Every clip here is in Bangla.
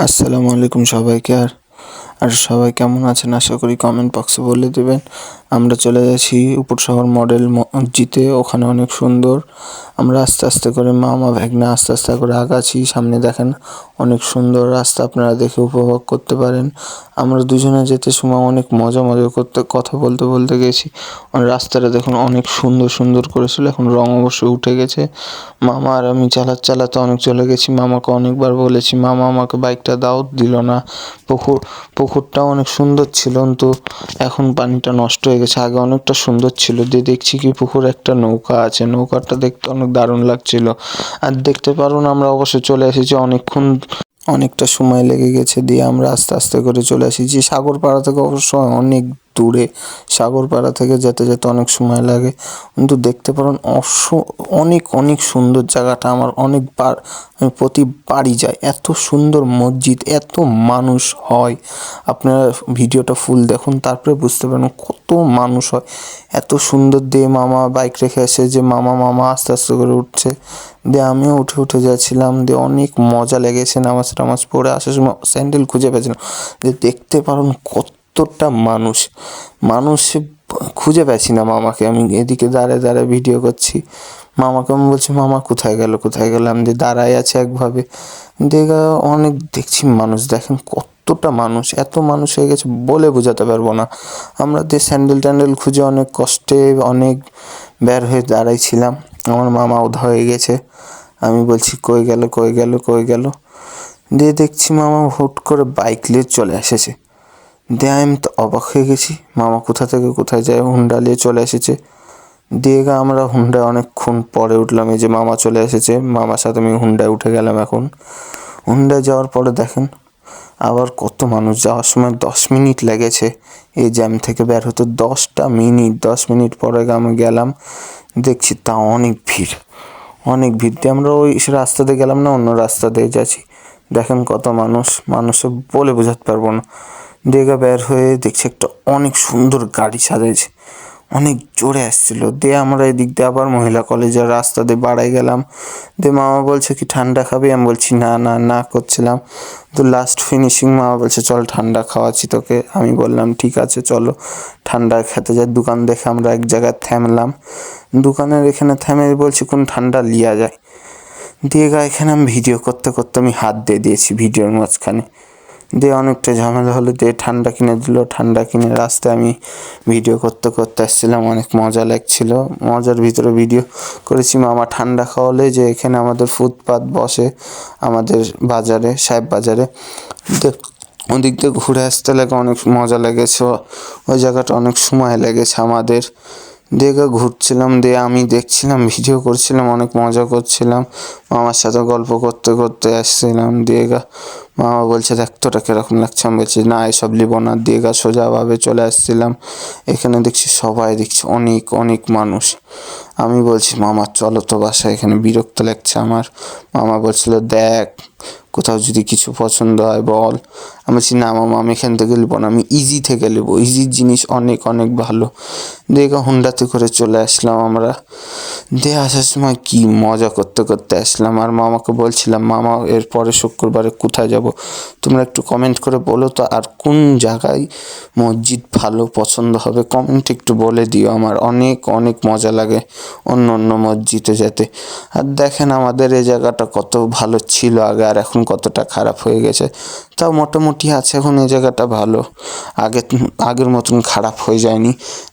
আসসালামু আলাইকুম সবাইকে আর আর সবাই কেমন আছেন আশা করি কমেন্ট বক্সে বলে দেবেন। আমরা চলে যাচ্ছি উপর শহর মডেল মসজিদে ওখানে অনেক সুন্দর। আমরা আস্তে আস্তে করে মামা ভাগনা আস্তে আস্তে করে আগাছি সামনে দেখেন অনেক সুন্দর রাস্তা, আপনারা দেখে উপভোগ করতে পারেন। আমরা দুজনে যেতে সময় অনেক মজা মজা করতে, কথা বলতে বলতে গেছি। রাস্তাটা দেখুন অনেক সুন্দর সুন্দর করেছিল, এখন রং অবশ্য উঠে গেছে। মামা আর আমি চালাতে চালাতে অনেক চলে গেছি। মামাকে অনেকবার বলেছি, মামা আমাকে বাইকটা দাও। দিল না। পুকুর পুকুরটা অনেক সুন্দর ছিল, কিন্তু এখন পানিটা নষ্ট হয়ে গেছে। আগে অনেকটা সুন্দর ছিল। দিয়ে দেখছি কি পুকুর একটা নৌকা আছে। নৌকাটা দেখতে অনেক দারুণ লাগছিল। আর দেখতে পারুন আমরা অবশ্য চলে এসেছি অনেকক্ষণ, অনেকটা সময় লেগে গেছে। দিয়ে আমরা আস্তে আস্তে করে চলে এসেছি। সাগর পাড়া থেকে অবশ্য অনেক দূরে সাগরপাড়া থেকে যেতে যেতে অনেক সময় লাগে। কিন্তু দেখতে পারেন, অস, অনেক অনেক সুন্দর জায়গাটা আমার অনেকবার, আমি প্রতিবারই যাই। এত সুন্দর মসজিদ, এত মানুষ হয়। আপনারা ভিডিওটা ফুল দেখুন, তারপরে বুঝতে পারেন কত মানুষ হয়। এত সুন্দর দিয়ে মামা বাইক রেখে এসে যে মামা মামা আস্তে আস্তে করে উঠছে। দিয়ে আমিও উঠে উঠে যাচ্ছিলাম দিয়ে অনেক মজা লেগেছে নামাজ, টামাজ পড়ে আসার সময় স্যান্ডেল খুঁজে পেয়েছিলাম। দিয়ে দেখতে পারেন কত কতটা মানুষ। মানুষ খুঁজে পাচ্ছি না মামাকে। আমি এদিকে দাঁড়ায় দাঁড়ায় ভিডিও করছি। মামাকে আমি বলছি, মামা, কোথায় গেল? কোথায় গেল? আমি যে দাঁড়ায় আছে একভাবে। দেখা অনেক দেখছি মানুষ। দেখেন কতটা মানুষ। এত মানুষ হয়ে গেছে বলে বোঝাতে পারব না। আমরা দিয়ে স্যান্ডেল ট্যান্ডেল খুঁজে অনেক কষ্টে অনেক বের হয়ে দাঁড়াইছিলাম আমার মামা উধা হয়ে গেছে। আমি বলছি, কই গেল? কই গেল? কই গেল? দিয়ে দেখছি মামা হুট করে বাইক নিয়ে চলে এসেছে। দিয়ে আমি তো অবাক হয়ে গেছি। মামা কোথা থেকে কোথায় যায়, হুন্ডা নিয়ে চলে এসেছে। দিয়ে আমরা হুন্ডায় অনেকক্ষণ পরে উঠলাম। এই যে মামা চলে এসেছে, মামার সাথে আমি হুন্ডায় উঠে গেলাম এখন। হুন্ডায় যাওয়ার পরে দেখেন, আবার কত মানুষ যাওয়ার সময় দশ মিনিট লেগেছে। এই জ্যাম থেকে বের হতে দশটা মিনিট, দশ মিনিট পরে আমি গেলাম। দেখছি তা অনেক ভিড় অনেক ভিড়। দিয়ে আমরা ওই রাস্তা দিয়ে গেলাম না, অন্য রাস্তা দিয়ে যাচ্ছি। দেখেন কত মানুষ, মানুষে বলে বোঝাতে পারব না। দেগা বের হয়ে দেখছি একটা অনেক সুন্দর গাড়ি সাজাইছে। অনেক জোরে আসছিল। দিয়ে আমরা এদিক দিয়ে আবার মহিলা কলেজের রাস্তা দিয়ে বাড়াই গেলাম। দিয়ে মামা বলছে, কি ঠান্ডা খাবি? আমি বলছি, না না না, করছিলাম। তো লাস্ট ফিনিশিং মামা বলছে, চল ঠান্ডা খাওয়াচ্ছি তোকে। আমি বললাম, ঠিক আছে, চলো। ঠান্ডা খেতে যাই। দোকান দেখে আমরা এক জায়গায় থামলাম। দোকানের এখানে থেমে বলছি, কোন ঠান্ডা লিয়া যায়? দিয়ে গা এখানে আমি ভিডিও করতে করতে আমি হাত দিয়ে দিয়েছি ভিডিওর মাঝখানে। দিয়ে অনেকটা ঝামেলা হলো, দিয়ে ঠান্ডা কিনে দিল, ঠান্ডা কিনে রাস্তায় আমি ভিডিও করতে করতে আসছিলাম, অনেক মজা লাগছিল। মজার ভিতরে ভিডিও করেছি, মামা ঠান্ডা খাওয়ালে যে এখানে আমাদের ফুটপাত বসে আমাদের বাজারে, সাহেব বাজারে। ওদিক দিয়ে ঘুরে আসতে লাগে, অনেক মজা লেগেছে, ওই জায়গাটা অনেক সময় লেগেছে আমাদের। দিয়ে ঘুরছিলাম, দিয়ে আমি দেখছিলাম ভিডিও করছিলাম, অনেক মজা করছিলাম। মামার সাথে গল্প করতে করতে আসছিলাম, দিয়ে মামা বলছে, দেখ তোটা কীরকম লাগছে? আমি বলছি, না, এসব লিব না দিয়ে গা সোজাভাবে চলে আসছিলাম। এখানে দেখছি সবাই দেখছি অনেক অনেক মানুষ। আমি বলছি, মামা, চলো তো বাসায়, এখানে বিরক্ত লাগছে আমার। মামা বলছিল, দেখ, কোথাও যদি কিছু পছন্দ হয় বল। আমি বলছি, না মামা, আমি এখান থেকে নেব না, আমি ইজি থেকে নেব। ইজির জিনিস অনেক অনেক ভালো। দেখে হুন্ডাতে করে চলে আসলাম আমরা। দিয়ে আসার সময় কি মজা করতে করতে আসলাম। আর মামাকে বলছিলাম, মামা, এর পরে শুক্রবারে কোথায় যাব? তোমরা একটু কমেন্ট করে বলো তো, আর কোন জায়গায় মসজিদ ভালো পছন্দ হবে? কমেন্ট একটু বলে দিও আমার। অনেক অনেক মজা লাগে অন্য অন্য মসজিদে যেতে। আর দেখেন আমাদের এই জায়গাটা কত ভালো ছিল আগে, আর এখন কতটা খারাপ হয়ে গেছে। তাও মোটামুটি আছে, এখন এই জায়গাটা ভালো। আগে, আগের মতন খারাপ হয়ে যায়নি।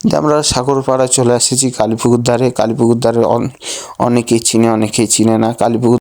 যে আমরা সাগরপাড়ায় চলে এসেছি, কালীপুকুর ধারে। কালীপুকুর ধারে অনেকেই চিনে অনেকেই চিনে না। কালীপুকুর